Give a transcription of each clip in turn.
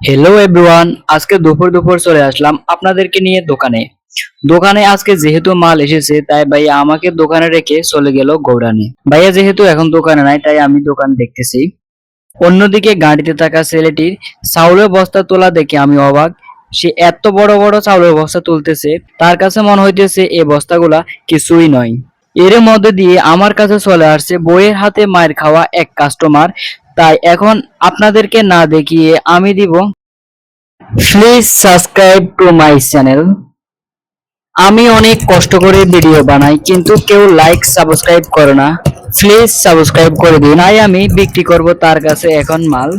Hello everyone আজকে দুপুর দুপুর চলে আসলাম আপনাদেরকে নিয়ে দোকানে। দোকানে আজকে যেহেতু মাল এসেছে, তাই ভাইয়া আমাকে দোকানে রেখে চলে গেল গৌড়ানে ভাইয়া যেহেতু এখন দোকানে নাই, তাই আমি দোকান দেখতেছি। অন্যদিকে গাড়িতে থাকা ছেলেটির চাউলের বস্তা তোলা দেখে আমি অবাক। সে এত বড় বড় চাউলের বস্তা তুলতেছে, তার কাছে মনে হইতেছে এই বস্তাগুলা কিছুই নয়। এর মধ্যে দিয়ে আমার কাছে চলে আসছে বইয়ের হাতে মায়ের খাওয়া এক কাস্টমার তাই এখন আপনাদেরকে না দেখিয়ে আমি দিব please subscribe to my channel আমি অনেক কষ্ট করে ভিডিও বানাই, কিন্তু কেউ লাইক সাবস্ক্রাইব করে না। প্লিজ সাবস্ক্রাইব করে দিন। তাই আমি বিক্রি করব তার কাছে এখন মাল।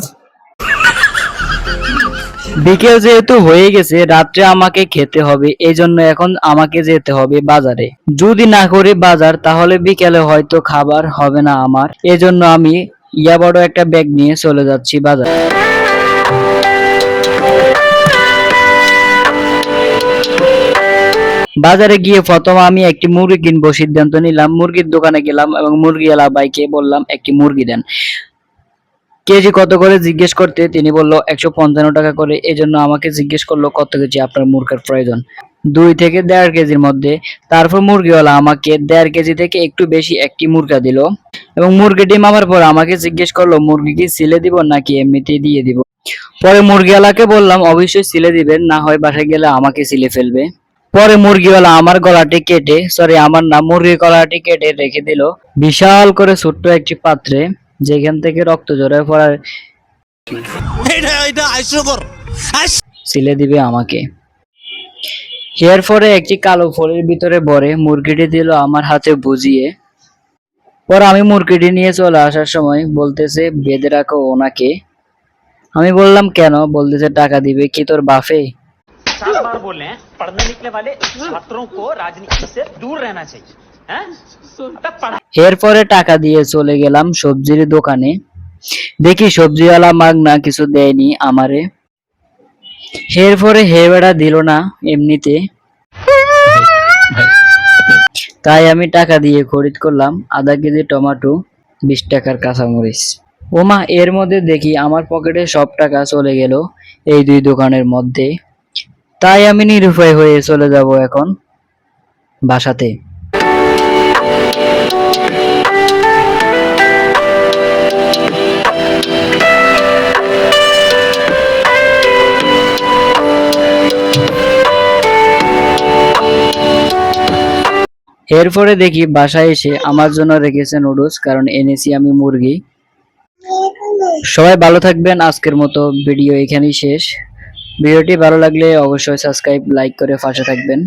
বিকেল যেহেতু হয়ে গেছে, রাত্রে আমাকে খেতে হবে এই জন্য এখন আমাকে যেতে হবে বাজারে। যদি না করি বাজার, তাহলে বিকেলে হয়তো খাবার হবে না আমার। এজন্য আমি ইয়া বড় একটা ব্যাগ নিয়ে চলে যাচ্ছি বাজার। বাজারে গিয়ে প্রথম আমি একটি মুরগি কিনবো সিদ্ধান্ত নিলাম। মুরগির দোকানে গেলাম এবং মুরগি এলা ভাইকে বললাম, একটি মুরগি দেন। কেজি কত করে? জিজ্ঞেস করতে তিনি বলল, একশো টাকা করে। এজন্য আমাকে জিজ্ঞেস করল, কত কেজি আপনার মুরগের প্রয়োজন? দুই থেকে দেড় কেজির মধ্যে। তারপর মুরগিওয়ালা আমাকে দেড় কেজি থেকে একটু বেশি একটি মুরগা দিল। এবং মুরগি ডিম আমার পর আমাকে জিজ্ঞেস করল মুরগি কি সিলে দিব নাকি এমনিতেই দিয়ে দিব? পরে মুরগিওয়ালাকে বললাম অবশ্যই সিলে দিবেন না হয় বাসায় গেলে আমাকে সিলে ফেলবে। পরে মুরগিওয়ালা আমার গলাটি কেটে সরি আমার না মুরগির গলাটি কেটে রেখে দিল। বিশাল করে ছোট্ট একটি পাত্রে যেখান থেকে রক্ত ঝরে পড়ার সিলে দিবে আমাকে। এরপরে একটি কালো ফলের ভিতরে ভরে মুরগিটি দিল আমার হাতে বুঝিয়ে। পর আমি মুরগিটি নিয়ে চলে আসার সময় বলতেছে বেঁধে রাখো ওনাকে। আমি বললাম কেন? বলতেছে টাকা দিবে কি তোর বাফে এরপরে টাকা দিয়ে চলে গেলাম সবজির দোকানে। দেখি সবজিওয়ালা মাগনা কিছু দেয়নি আমারে। এরপরে হে বেড়া দিল না এমনিতে। তাই আমি টাকা দিয়ে খরিদ করলাম আধা কেজি টমেটো, বিশ টাকার কাঁচামরিচ। ওমা, এর মধ্যে দেখি আমার পকেটে সব টাকা চলে গেল এই দুই দোকানের মধ্যে। তাই আমি নিরুপায় হয়ে চলে যাব এখন বাসাতে। এরপরে দেখি বাসায় এসে আমার জন্য রেখেছে নুডলস, কারণ এনেছি আমি মুরগি। সবাই ভালো থাকবেন, আজকের মতো ভিডিও এখানেই শেষ। ভিডিওটি ভালো লাগলে অবশ্যই সাবস্ক্রাইব, লাইক করে পাশে থাকবেন।